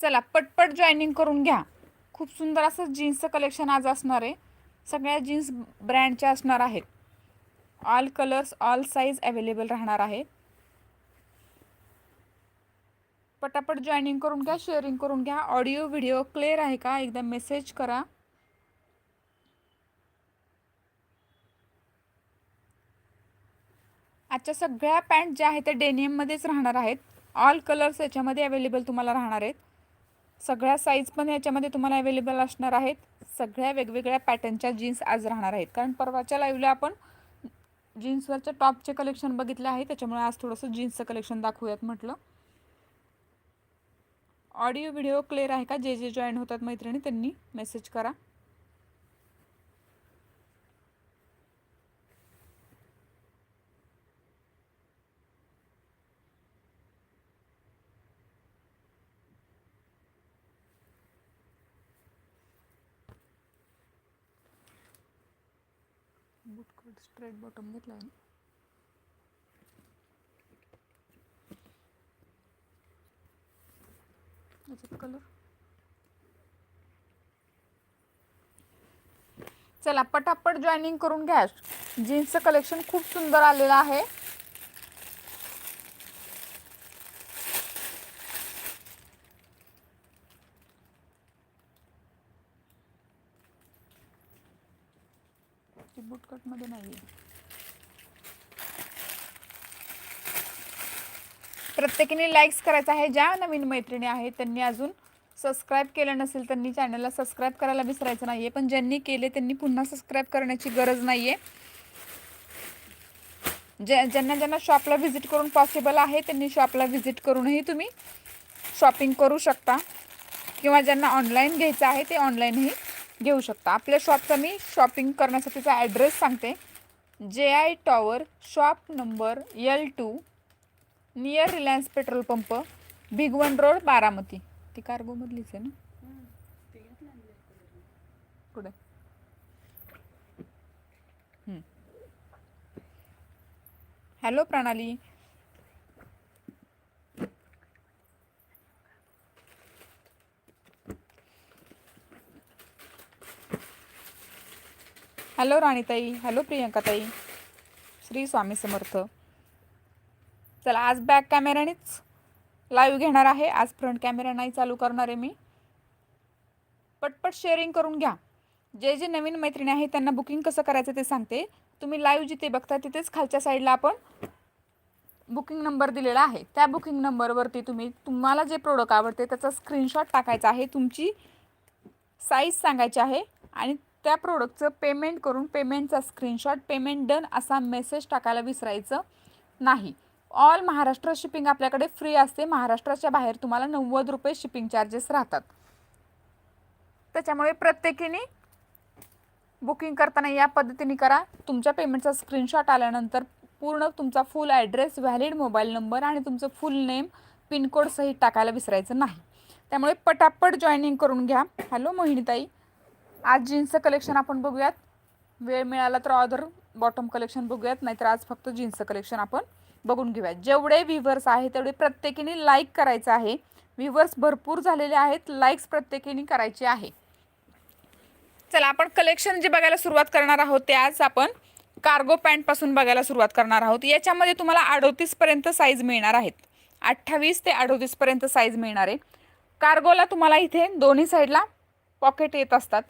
चला पटपट जॉईनिंग करून घ्या. खूप सुंदर असं जीन्सचं कलेक्शन आज असणार आहे. सगळ्या जीन्स ब्रँडच्या असणार आहेत. All colours all size available राहणार आहे. पटापट जॉईनिंग करून घ्या शेअरिंग करून घ्या. ऑडिओ व्हिडिओ क्लिअर आहे का? एकदा मेसेज करा. आजच्या सगळ्या पॅन्ट ज्या आहेत त्या डेनियममध्येच राहणार आहेत. ऑल कलर्स याच्यामध्ये अवेलेबल तुम्हाला राहणार आहेत. सगळ्या साईज पण याच्यामध्ये तुम्हाला अवेलेबल असणार आहेत. सगळ्या वेगवेगळ्या पॅटर्नच्या जीन्स आज राहणार आहेत. कारण परवाच्या लाईव्हला आपण जीन्सवरच्या टॉपचे कलेक्शन बघितले आहे. त्याच्यामुळे आज थोडंसं जीन्सचं कलेक्शन दाखवूयात म्हटलं. ऑडिओ व्हिडिओ क्लिअर आहे का? जे जे जॉईन होतात मैत्रिणी त्यांनी मेसेज करा. बुटकट स्ट्रेट बॉटम घेतला आहे याच्यात कलर चला पटापट जॉईनिंग करून घ्या. जीन्सचं कलेक्शन खूप सुंदर आलेलं आहे. शॉर्टकटमध्ये नाही. आहे प्रत्येकीने लाईक्स करायचं आहे. ज्या नवीन मैत्रिणी आहेत त्यांनी अजून सबस्क्राईब केलं नसेल त्यांनी चॅनलला सबस्क्राईब करायला विसरायचं नाही आहे पण ज्यांनी केले त्यांनी पुन्हा सबस्क्राईब करण्याची गरज नाही आहे ज्या ज्यांना ज्यांना शॉपला व्हिजिट करून पॉसिबल आहे त्यांनी शॉपला व्हिजिट करूनही तुम्ही शॉपिंग करू शकता. किंवा ज्यांना ऑनलाईन घ्यायचं आहे ते ऑनलाईनही घेऊ शकता. आपल्या शॉपचा मी शॉपिंग करण्यासाठीचा ॲड्रेस सांगते जे I tower shop number L two near Reliance petrol pump Bhigwan road Baramati. ती कार्गोमधलीच आहे ना? पुढे हॅलो प्रणाली. हॅलो राणीताई हॅलो प्रियंकाताई श्री स्वामी समर्थ. चला आज बॅक कॅमेऱ्यानेच लाईव्ह घेणार आहे. आज फ्रंट कॅमेरा नाही चालू करणार आहे मी. पटपट शेअरिंग करून घ्या. जे जे नवीन मैत्रिणी आहे त्यांना बुकिंग कसं करायचं ते सांगते. तुम्ही लाईव्ह जिथे बघता तिथेच खालच्या साईडला आपण बुकिंग नंबर दिलेला आहे. त्या बुकिंग नंबरवरती तुम्ही तुम्हाला जे प्रोडक्ट आवडते त्याचा स्क्रीनशॉट टाकायचा आहे. तुमची साईज सांगायची आहे आणि त्या प्रोडक्टचं पेमेंट करून पेमेंटचा स्क्रीनशॉट पेमेंट डन असा मेसेज टाकायला विसरायचं नाही. ऑल महाराष्ट्र शिपिंग आपल्याकडे फ्री असते. महाराष्ट्राच्या बाहेर तुम्हाला नव्वद रुपये शिपिंग चार्जेस राहतात. त्याच्यामुळे प्रत्येकीने बुकिंग करताना या पद्धतीने करा. तुमच्या पेमेंटचा स्क्रीनशॉट आल्यानंतर पूर्ण तुमचा full address valid mobile number आणि तुमचं फुल नेम पिनकोडसहित टाकायला विसरायचं नाही. त्यामुळे पटापट जॉईनिंग करून घ्या. हॅलो मोहिनीताई. आज जीन्सचं कलेक्शन आपण बघूयात. वेळ मिळाला तर ऑदर बॉटम कलेक्शन बघूयात नाहीतर आज फक्त जीन्सचं कलेक्शन आपण बघून घेऊयात. जेवढे व्ह्युवर्स आहे तेवढे प्रत्येकीने लाईक करायचं आहे. व्ह्युवर्स भरपूर झालेले आहेत लाईक्स प्रत्येकीने करायचे आहे. चला आपण कलेक्शन जे बघायला सुरुवात करणार आहोत ते आज आपण कार्गो पॅन्टपासून बघायला सुरुवात करणार आहोत. याच्यामध्ये तुम्हाला अडोतीसपर्यंत साईज मिळणार आहेत. अठ्ठावीस ते अडोतीसपर्यंत साईज मिळणार आहे. कार्गोला तुम्हाला इथे दोन्ही साईडला पॉकेट येत असतात.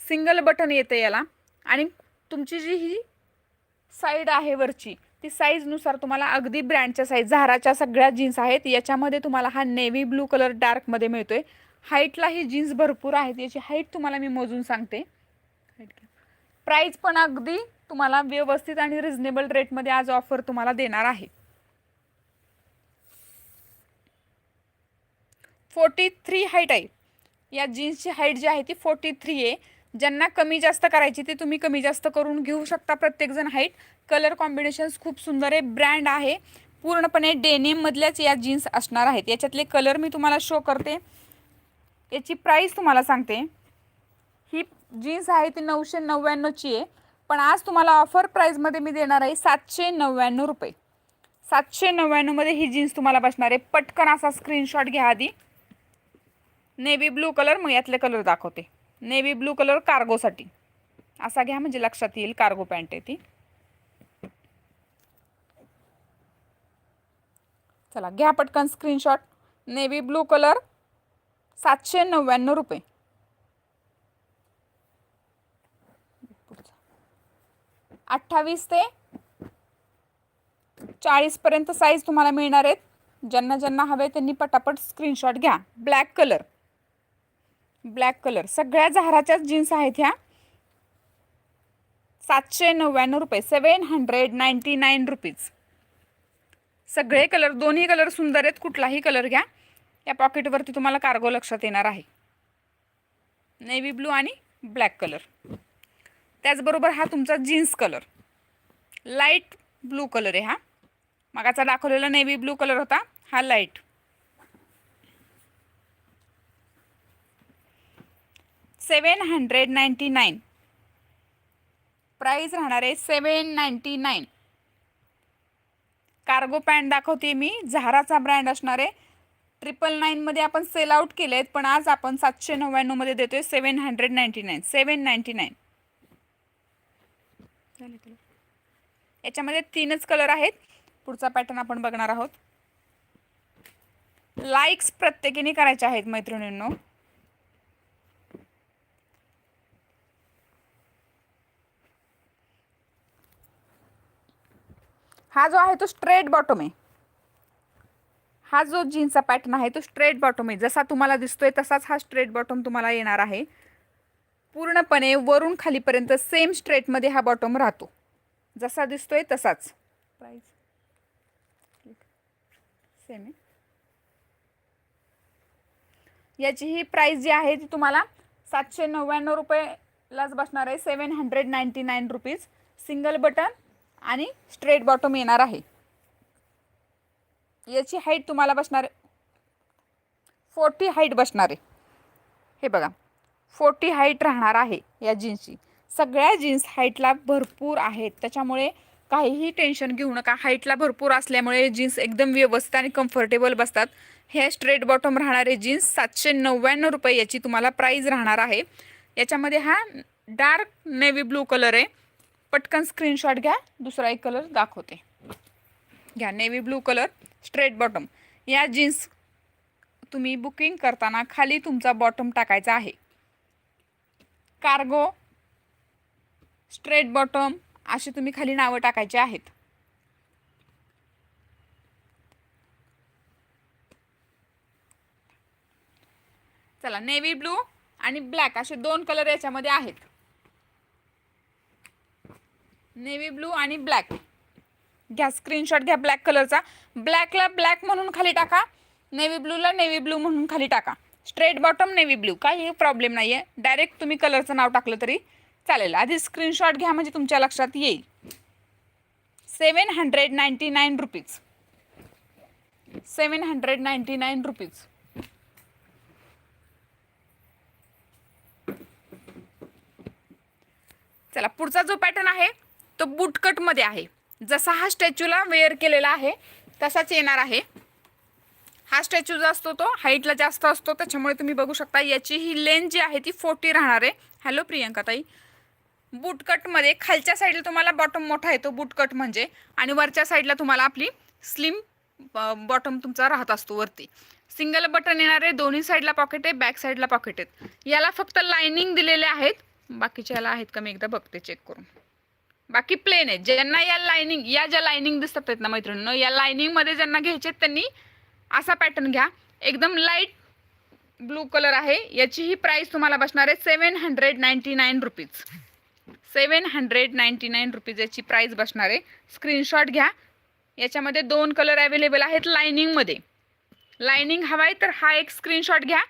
सिंगल बटन येतं याला. आणि तुमची जी ही साईड आहे वरची ती साईजनुसार तुम्हाला अगदी ब्रँडच्या साईज झाराच्या सगळ्या जीन्स आहेत. याच्यामध्ये तुम्हाला हा नेव्ही ब्लू कलर डार्कमध्ये मिळतोय. हाईटला ही जीन्स भरपूर आहेत. याची हाईट तुम्हाला मी मोजून सांगते. प्राईस पण अगदी तुम्हाला व्यवस्थित आणि रिझनेबल रेटमध्ये आज ऑफर तुम्हाला देणार आहे. फोर्टी थ्री हाईट आहे. या जीन्सची हाईट जी आहे ती फोर्टी थ्री आहे. ज्यांना कमी जास्त करायची ते तुम्ही कमी जास्त करून घेऊ शकता प्रत्येकजण हाईट कलर कॉम्बिनेशन्स खूप सुंदर आहे ब्रँड आहे. पूर्णपणे डेनेममधल्याच या जीन्स असणार आहेत. याच्यातले कलर मी तुम्हाला शो करते. याची प्राईस तुम्हाला सांगते. ही जीन्स आहे ती नऊशे नव्याण्णवची आहे. पण आज तुम्हाला ऑफर प्राईजमध्ये मी देणार आहे सातशे नव्याण्णव रुपये. सातशे नव्याण्णवमध्ये ही जीन्स तुम्हाला बसणार आहे. पटकन असा स्क्रीनशॉट घ्या आधी. नेव्ही ब्लू कलर मग यातले कलर दाखवते. नेव्ही ब्लू कलर कार्गोसाठी. असा घ्या म्हणजे लक्षात येईल कार्गो पॅन्ट आहे ती. चला घ्या पटकन स्क्रीनशॉट नेव्ही ब्लू कलर सातशे नव्याण्णव रुपये. अठ्ठावीस ते चाळीसपर्यंत साईज तुम्हाला मिळणार आहेत. ज्यांना ज्यांना हवे त्यांनी पटापट स्क्रीनशॉट घ्या. Black colour black colour. सगळ्या झाराच्याच जीन्स आहेत ह्या. सातशे नव्याण्णव रुपये. Seven hundred ninety nine rupees. सगळे कलर दोन्ही कलर सुंदर आहेत कुठलाही कलर घ्या. या पॉकेटवरती तुम्हाला कार्गो लक्षात येणार आहे. नेव्ही ब्लू आणि ब्लॅक कलर. त्याचबरोबर हा तुमचा jeans colour. Light blue colour आहे हा. मगाचा दाखवलेला नेव्ही ब्लू कलर होता. हा light. Seven hundred ninety nine. Price राहणार आहे seven ninety nine. Cargo pant दाखवते मी. झाराचा ब्रँड असणार आहे ट्रिपल नाईनमध्ये आपण सेल आउट केले आहेत पण आज आपण सातशे नव्याण्णवमध्ये देतो आहे seven hundred ninety nine. Seven ninety nine. याच्यामध्ये तीनच कलर आहेत. पुढचा पॅटर्न आपण बघणार आहोत. लाईक्स प्रत्येकीने करायचे आहेत मैत्रिणींनो. हा जो आहे तो स्ट्रेट बॉटम आहे. हा जो जीन्सचा पॅटर्न आहे तो स्ट्रेट बॉटम आहे. जसा तुम्हाला दिसतोय तसाच हा स्ट्रेट बॉटम तुम्हाला येणार आहे. पूर्णपणे वरून खालीपर्यंत सेम स्ट्रेटमध्ये हा बॉटम राहतो. जसा दिसतोय तसाच. प्राईज सेम आहे. याची ही प्राईस जी आहे ती तुम्हाला सातशे नव्याण्णव रुपयेलाच बसणार आहे. Seven hundred ninety nine rupees single button आणि स्ट्रेट बॉटम येणार आहे. याची हाईट तुम्हाला बसणार आहे. फोर्टी हाईट बसणार आहे. हे बघा. फोर्टी हाईट राहणार आहे या जीन्सची सगळ्या जीन्स हाईटला भरपूर आहेत. त्याच्यामुळे काहीही टेन्शन घेऊ नका. हाईटला भरपूर असल्यामुळे जीन्स एकदम व्यवस्थित आणि कम्फर्टेबल बसतात. हे स्ट्रेट बॉटम राहणारे जीन्स सातशे नव्याण्णव रुपये याची तुम्हाला प्राईज राहणार आहे. याच्यामध्ये हा डार्क नेव्ही ब्लू कलर आहे. पटकन स्क्रीनशॉट घ्या दुसरा एक कलर दाखवते. घ्या navy blue colour straight bottom या जीन्स तुम्ही बुकिंग करताना खाली तुमचा बॉटम टाकायचा आहे. कार्गो स्ट्रेट बॉटम अशी तुम्ही खाली नावं टाकायची आहेत. चला नेव्ही ब्लू आणि ब्लॅक असे दोन कलर याच्यामध्ये आहेत. नेव्ही ब्लू आणि ब्लॅक. घ्या स्क्रीनशॉट घ्या ब्लॅक कलरचा. ब्लॅकला ब्लॅक म्हणून खाली टाका. नेव्ही ब्लूला नेव्ही ब्लू म्हणून खाली टाका. Straight bottom navy blue. काही प्रॉब्लेम नाही आहे डायरेक्ट तुम्ही कलरचं नाव टाकलं तरी चालेल. आधी स्क्रीनशॉट घ्या म्हणजे तुमच्या लक्षात येईल. Seven hundred ninety nine rupees seven hundred ninety nine rupees चला पुढचा जो पॅटर्न आहे तो बुटकटमध्ये आहे. जसा हा स्टॅच्यूला वेअर केलेला आहे तसाच येणार आहे. हा स्टॅच्यू जो असतो तो हाईटला जास्त असतो त्याच्यामुळे तुम्ही बघू शकता याची ही लेंथ जी आहे ती फोर्टी राहणार आहे. हॅलो प्रियंका ताई. बुटकटमध्ये खालच्या साईडला तुम्हाला बॉटम मोठा येतो बुटकट म्हणजे. आणि वरच्या साईडला तुम्हाला आपली स्लिम बॉटम तुमचा राहत असतो वरती. सिंगल बटन येणार आहे दोन्ही साईडला पॉकेट आहे बॅक साईडला पॉकेट आहेत. याला फक्त लायनिंग दिलेले आहेत. बाकीच्या याला आहेत का? मी एकदा बघते चेक करून. बाकी प्लेन आहे. ज्यांना या लायनिंग या ज्या लायनिंग दिसतात आहेत ना मैत्रिणींनो या लायनिंगमध्ये ज्यांना घ्यायचे आहेत त्यांनी असा पॅटर्न घ्या. एकदम लाइट ब्लू कलर आहे. याची ही प्राईस तुम्हाला बसणार आहे seven hundred ninety nine rupees seven hundred ninety nine rupees याची प्राईस बसणार आहे. स्क्रीनशॉट घ्या. याच्यामध्ये दोन कलर अवेलेबल आहेत लायनिंगमध्ये लायनिंग हवा आहे तर हा एक स्क्रीनशॉट घ्या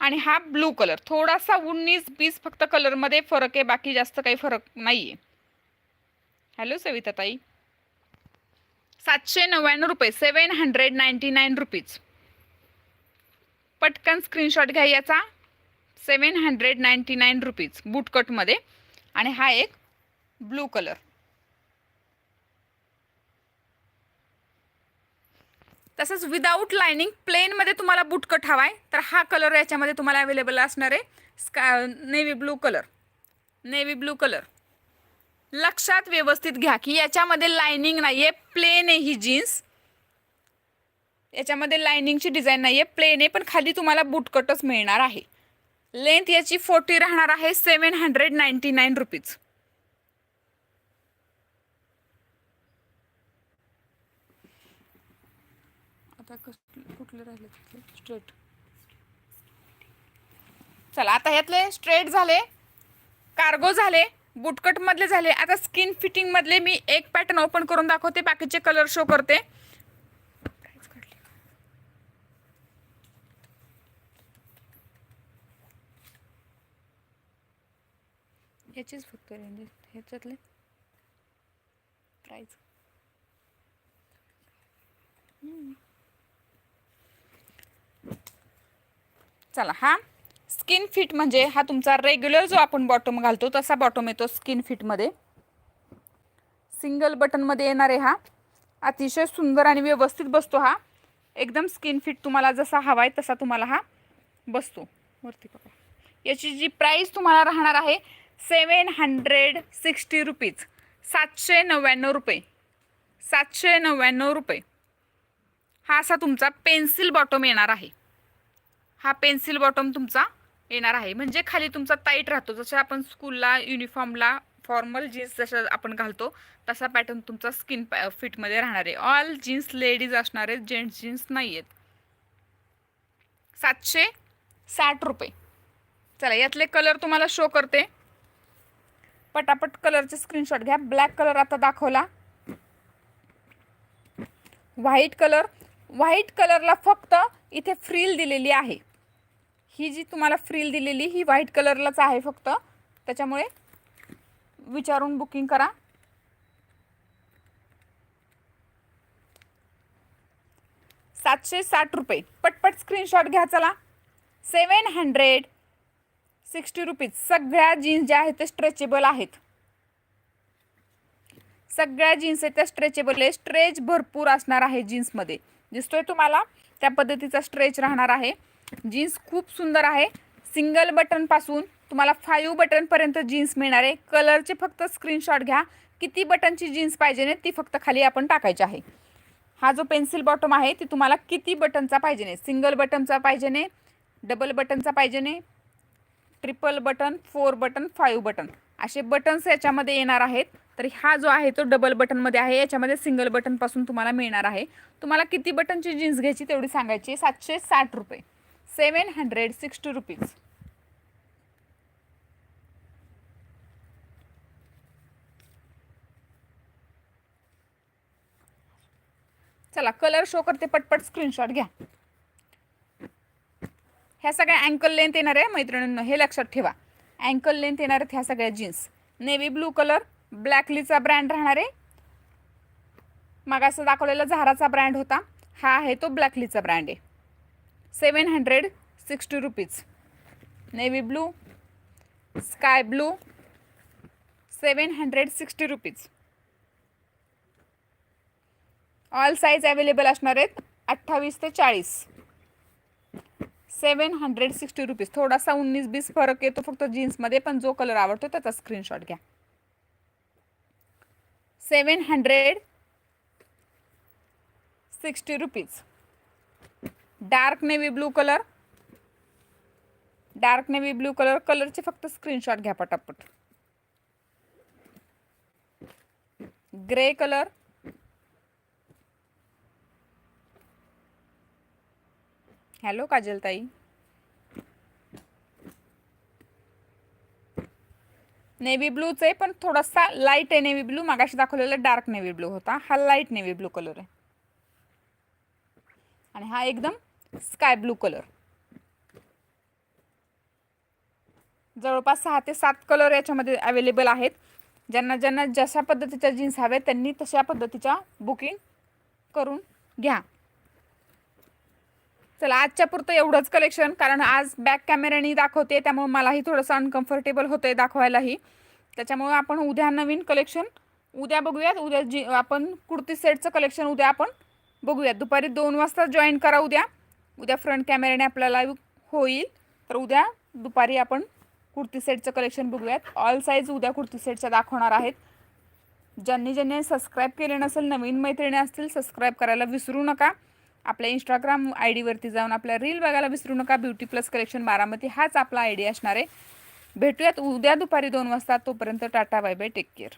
आणि हा ब्लू कलर थोडासा उन्नीस बीस फक्त कलरमध्ये फरक आहे. बाकी जास्त काही फरक नाही आहे हॅलो सविता ताई सातशे नव्याण्णव रुपये seven hundred ninety nine rupees पटकन स्क्रीनशॉट घ्या याचा. Seven hundred ninety nine rupees बूटकटमध्ये आणि हा एक ब्लू कलर तसंच विदाऊट लायनिंग प्लेनमध्ये तुम्हाला बुटकट हवा आहे तर हा कलर याच्यामध्ये तुम्हाला अवेलेबल असणार आहे. स्का navy blue colour navy blue colour लक्षात व्यवस्थित घ्या की याच्यामध्ये लायनिंग नाही आहे प्लेन आहे ही जीन्स याच्यामध्ये लायनिंगची डिझाईन नाही आहे प्लेन आहे पण खाली तुम्हाला बुटकटच मिळणार आहे. लेंथ याची फोर्टी राहणार आहे seven hundred ninety nine rupees आता कुठले राहिले स्ट्रेट चला आता ह्यातले स्ट्रेट झाले कार्गो झाले. बुटकट मधले झाले. आता स्किन फिटिंग मधले मी एक पॅटर्न ओपन करून दाखवते बाकीचे कलर शो करते. ह्याचीच फक्त रेंज ह्याच्यातले? प्राईस चला हा. स्किन फिट म्हणजे हा तुमचा रेग्युलर जो आपण बॉटम घालतो तसा बॉटम येतो स्किन फिटमध्ये सिंगल बटनमध्ये येणार आहे हा. अतिशय सुंदर आणि व्यवस्थित बसतो हा. एकदम स्किन फिट तुम्हाला जसा हवा आहे तसा तुम्हाला हा बसतो. वरती बघा. याची जी प्राईस तुम्हाला राहणार आहे सेवन हंड्रेड सिक्स्टी रुपीज सातशे नव्याण्णव रुपये. सातशे नव्याण्णव रुपये. हा असा तुमचा पेन्सिल बॉटम येणार आहे. हा पेन्सिल बॉटम तुमचा येणार आहे. म्हणजे खाली तुमचा टाईट राहतो. जसं आपण स्कूलला युनिफॉर्मला फॉर्मल जीन्स जसं आपण घालतो तसा पॅटर्न तुमचा स्किन फिटमध्ये राहणार आहे. ऑल जीन्स लेडीज असणार आहेत. जेंट्स जीन्स नाही आहेत सातशे साठ रुपये. चला यातले कलर तुम्हाला शो करते. पटापट कलरचे स्क्रीनशॉट घ्या. ब्लॅक कलर आता दाखवला. व्हाईट कलर व्हाईट कलरला फक्त इथे फ्रील दिलेली आहे. ही जी तुम्हाला फ्रील दिलेली ही व्हाईट कलरलाच आहे फक्त. त्याच्यामुळे विचारून बुकिंग करा. सातशे साठ रुपये. पटपट स्क्रीनशॉट घ्या चला. सेवन हंड्रेड सिक्स्टी रुपीज सगळ्या जीन्स ज्या आहेत ते स्ट्रेचेबल आहेत. सगळ्या जीन्स आहेत त्या स्ट्रेचेबल आहे स्ट्रेच भरपूर असणार आहे जीन्समध्ये दिसतोय तुम्हाला? त्या पद्धतीचा स्ट्रेच राहणार आहे. जीन्स खूप सुंदर आहे. सिंगल बटनपासून तुम्हाला फाईव्ह बटनपर्यंत जीन्स मिळणार आहे. कलरचे फक्त स्क्रीनशॉट घ्या. किती बटनची जीन्स पाहिजे नाही ती फक्त खाली आपण टाकायची आहे. हा जो पेन्सिल बॉटम आहे ती तुम्हाला किती बटनचा पाहिजे नाही. सिंगल बटनचा पाहिजे नाही डबल बटनचा पाहिजे नाही triple button four button five button असे बटन्स याच्यामध्ये येणार आहेत. तर हा जो आहे तो डबल बटनमध्ये आहे. याच्यामध्ये सिंगल बटनपासून तुम्हाला मिळणार आहे. तुम्हाला किती बटनची जीन्स घ्यायची तेवढी सांगायची सातशे साठ रुपये. Seven hundred sixty rupees. चला कलर शो करते पटपट स्क्रीनशॉट घ्या. ह्या सगळ्या अँकल लेंथ येणार आहे मैत्रिणींनो हे लक्षात ठेवा. अँकल लेंथ येणार आहेत ह्या सगळ्या जीन्स नेव्ही ब्लू कलर ब्लॅकलीचा ब्रँड राहणार आहे. मागासं दाखवलेला झाराचा ब्रँड होता. हा आहे तो ब्लॅकलीचा ब्रँड आहे. Seven hundred sixty rupees. Navy blue sky blue seven hundred sixty rupees. All size available असणार आहेत अठ्ठावीस ते चाळीस. Seven hundred sixty rupees. थोडासा उन्नीस बीस फरक येतो फक्त जीन्समध्ये पण जो कलर आवडतो त्याचा स्क्रीनशॉट घ्या. Seven hundred sixty rupees. Dark navy blue colour. Dark navy blue colour कलरचे फक्त स्क्रीनशॉट घ्या पटापट. Grey colour. हॅलो काजलताई. नेव्ही ब्लूच आहे पण थोडासा लाइट आहे नेव्ही ब्लू. मागाशी दाखवलेला डार्क नेव्ही ब्लू होता. हा लाइट नेव्ही ब्लू कलर आहे. आणि हा एकदम स्काय ब्लू कलर. जवळपास सहा ते सात कलर याच्यामध्ये अवेलेबल आहेत. ज्यांना ज्यांना जशा पद्धतीच्या जीन्स हव्या त्यांनी तशा पद्धतीच्या बुकिंग करून घ्या. चला आजच्या पुरतं एवढंच कलेक्शन कारण आज बॅक कॅमेऱ्याने दाखवते त्यामुळे मलाही थोडंसं अनकम्फर्टेबल होतं आहे दाखवायलाही. त्याच्यामुळे आपण उद्या नवीन कलेक्शन उद्या बघूयात. उद्या जी आपण कुर्ती सेटचं कलेक्शन उद्या आपण बघूयात. दुपारी दोन वाजता जॉईन करा उद्या. उद्या फ्रंट कॅमेऱ्याने आपला लाईव्ह होईल. तर उद्या दुपारी आपण कुर्ती सेटचं कलेक्शन बघूयात. ऑल साईज उद्या कुर्ती सेटच्या दाखवणार आहेत. ज्यांनी ज्यांनी सबस्क्राईब केले नसेल नवीन मैत्रिणी असतील सबस्क्राईब करायला विसरू नका. आपल्या इंस्टाग्राम आय डीवरती जाऊन आपल्या रील बघायला विसरू नका. ब्युटी प्लस कलेक्शन बारामती हाच आपला आय डी असणार आहे. भेटूयात उद्या दुपारी दोन वाजता. तोपर्यंत tata bye bye take care